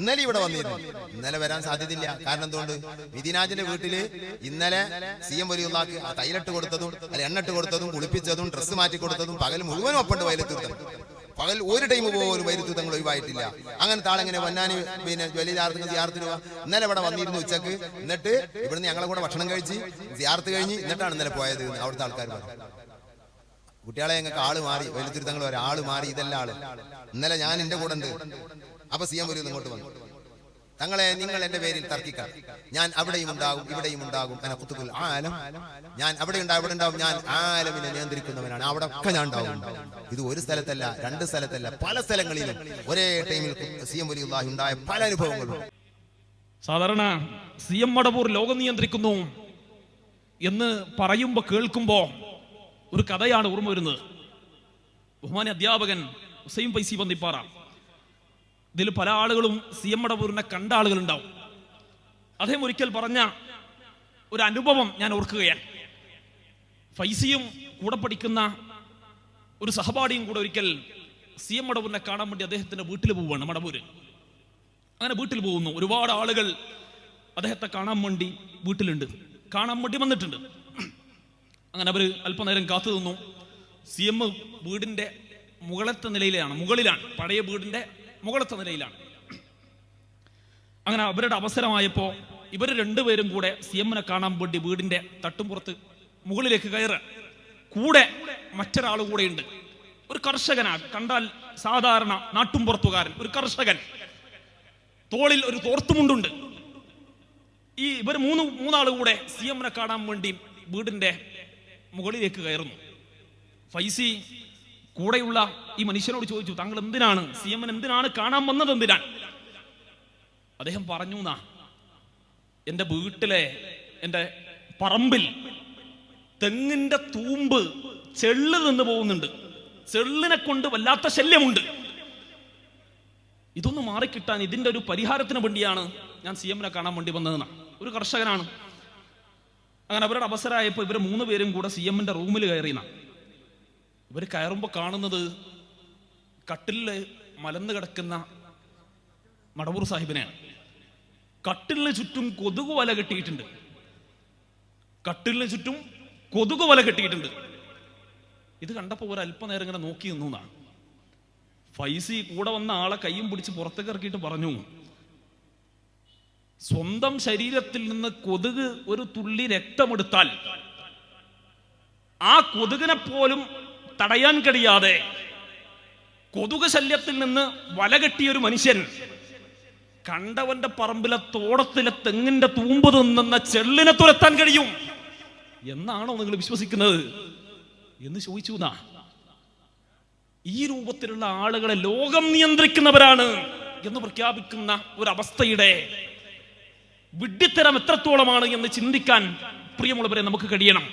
ഇന്നലെ ഇവിടെ വന്നിരുന്നു. ഇന്നലെ വരാൻ സാധ്യതയില്ല. കാരണം എന്തുകൊണ്ട്? മിഥിനാജിന്റെ വീട്ടിൽ ഇന്നലെ സി എം വലിയുള്ളാക്ക് ആ തൈലിട്ട് കൊടുത്തതും അല്ല എണ്ണിട്ട് കൊടുത്തതും കുളിപ്പിച്ചതും ഡ്രസ്സ് മാറ്റി കൊടുത്തതും പകൽ മുഴുവനും ഒപ്പണ്ട് വയലെത്തീർത്തത് പകൽ ഒരു ടൈം പോലും വൈരുത്തി തങ്ങൾ ഒഴിവായിട്ടില്ല. അങ്ങനെ ആളെങ്ങനെ വന്നാന് പിന്നെ വലിയ ചാർത്തിന് സിയാർത്തിന് പോവാ ഇന്നലെ ഇവിടെ വന്നിരുന്നു ഉച്ചയ്ക്ക്. എന്നിട്ട് ഇവിടുന്ന് ഞങ്ങളെ കൂടെ ഭക്ഷണം കഴിച്ച് സിയാർത്ത് കഴിഞ്ഞ് എന്നിട്ടാണ് ഇന്നലെ പോയത് അവിടുത്തെ ആൾക്കാർ പറഞ്ഞു. കുട്ടികളെ ഞങ്ങൾക്ക് ആൾ മാറി വലുതിരുത്തങ്ങൾ ഒരാൾ മാറി ഇതെല്ലാം ആൾ. ഇന്നലെ ഞാൻ എന്റെ കൂടെ ഉണ്ട്. അപ്പൊ സി എം ഒരു ഇങ്ങോട്ട് വന്നു. തങ്ങളെ നിങ്ങൾ എന്റെ പേരിൽ തർക്കിക്കാം. ഞാൻ അവിടെയും ഉണ്ടാകും ഇവിടെയും ഉണ്ടാകും എന്നെ ആലം ഞാൻ അവിടെ ഉണ്ടാവും ഇവിടെ ഉണ്ടാവും. ഞാൻ ആലമിനെ നിയന്ത്രിക്കുന്നവനാണ്. അവിടെ ഒക്കെ ഞാൻ ഉണ്ടാവും. ഇത് ഒരു സ്ഥലത്തല്ല രണ്ട് സ്ഥലത്തല്ല പല സ്ഥലങ്ങളിലും ഒരേ ടൈമിൽ സി എം വലിയ ഉണ്ടായ പല അനുഭവങ്ങളും. സാധാരണ സി എം മടവൂർ ലോകം നിയന്ത്രിക്കുന്നു എന്ന് പറയുമ്പോ കേൾക്കുമ്പോ ഒരു കഥയാണ് ഓർമ്മ വരുന്നത്. ബഹുമാന അധ്യാപകൻ ഹുസൈൻ പൈസി പന്തിപ്പാറ. ഇതിൽ പല ആളുകളും സി എം മടപൂരിനെ കണ്ട ആളുകൾ ഉണ്ടാവും അദ്ദേഹം ഒരിക്കൽ പറഞ്ഞ ഒരു അനുഭവം ഞാൻ ഓർക്കുകയാണ്. ഫൈസിയും കൂടെ പഠിക്കുന്ന ഒരു സഹപാഠിയും കൂടെ ഒരിക്കൽ സി എം മടവൂരിനെ കാണാൻ വേണ്ടി അദ്ദേഹത്തിന്റെ വീട്ടിൽ പോവുകയാണ് മടവൂര്. അങ്ങനെ വീട്ടിൽ പോകുന്നു. ഒരുപാട് ആളുകൾ അദ്ദേഹത്തെ കാണാൻ വേണ്ടി വീട്ടിലുണ്ട്. കാണാൻ വേണ്ടി വന്നിട്ടുണ്ട്. അങ്ങനെ അവർ അല്പനേരം കാത്തു നിന്നു. സി എം വീടിന്റെ മുകളത്തെ നിലയിലാണ് മുകളിലാണ് പഴയ വീടിന്റെ മുകളത്തെ നിലയിലാണ്. അങ്ങനെ അവരുടെ അവസരമായപ്പോ ഇവർ രണ്ടുപേരും കൂടെ സി എമ്മിനെ കാണാൻ വേണ്ടി വീടിന്റെ തട്ടുംപുറത്ത് മുകളിലേക്ക് കയറുക കൂടെ മറ്റൊരാൾ ഉണ്ട് ഒരു കർഷകനാണ്. കണ്ടാൽ സാധാരണ നാട്ടുംപുറത്തുകാരൻ ഒരു കർഷകൻ. തോളിൽ ഒരു തോർത്തുമുണ്ടുണ്ട്. ഈ ഇവർ മൂന്ന് മൂന്നാൾ കൂടെ സി എമ്മിനെ കാണാൻ വേണ്ടി വീടിന്റെ മുകളിലേക്ക് കയറുന്നു. ഫൈസി കൂടെയുള്ള ഈ മനുഷ്യനോട് ചോദിച്ചു താങ്കൾ എന്തിനാണ്? സി എം എന്തിനാണ് കാണാൻ വന്നത് എന്തിനാണ് അദ്ദേഹം പറഞ്ഞു എന്നാ എന്റെ വീട്ടിലെ എന്റെ പറമ്പിൽ തെങ്ങിന്റെ തൂമ്പ് ചെള്ള് നിന്ന് പോകുന്നുണ്ട്. ചെള്ളിനെ കൊണ്ട് വല്ലാത്ത ശല്യമുണ്ട്. ഇതൊന്ന് മാറിക്കിട്ടാൻ ഇതിന്റെ ഒരു പരിഹാരത്തിന് വേണ്ടിയാണ് ഞാൻ സി എമ്മിനെ കാണാൻ വേണ്ടി വന്നതെന്നാണ് ഒരു കർഷകനാണ്. അങ്ങനെ അവരുടെ അവസരമായപ്പോൾ ഇവർ മൂന്ന് പേരും കൂടെ സി എമ്മിന്റെ റൂമിൽ കയറിയെന്ന. ഇവർ കയറുമ്പോൾ കാണുന്നത് കട്ടിലിൽ മലന്ന് കിടക്കുന്ന മടവൂർ സാഹിബിനെയാണ്. കട്ടിലിന് ചുറ്റും കൊതുക് വല കെട്ടിയിട്ടുണ്ട്. കട്ടിലിന് ചുറ്റും കൊതുക് വല കെട്ടിയിട്ടുണ്ട്. ഇത് കണ്ടപ്പോൾ ഒരു അല്പനേരം ഇങ്ങനെ നോക്കി നിന്നു എന്നാണ്. ഫൈസി കൂടെ വന്ന ആളെ കയ്യും പിടിച്ച് പുറത്തേക്ക് ഇറക്കിയിട്ട് പറഞ്ഞു. സ്വന്തം ശരീരത്തിൽ നിന്ന് കൊതുക് ഒരു തുള്ളി രക്തമെടുത്താൽ ആ കൊതുകിനെ പോലും തടയാൻ കഴിയാതെ കൊതുക് ശല്യത്തിൽ നിന്ന് വല ഒരു മനുഷ്യൻ കണ്ടവന്റെ പറമ്പിലെ തോടത്തിലെ തെങ്ങിന്റെ തൂമ്പ് തിന്നുന്ന ചെള്ളിനെ തുരത്താൻ കഴിയും. എന്നാണോ നിങ്ങൾ വിശ്വസിക്കുന്നത്? എന്ന് ചോദിച്ചു എന്നാ ഈ രൂപത്തിലുള്ള ആളുകളെ ലോകം നിയന്ത്രിക്കുന്നവരാണ് എന്ന് പ്രഖ്യാപിക്കുന്ന ഒരവസ്ഥയുടെ വിഡ്ഢിത്തരം എത്രത്തോളമാണ് എന്ന് ചിന്തിക്കാൻ പ്രിയമുള്ളവരെ നമുക്ക് കഴിയണം.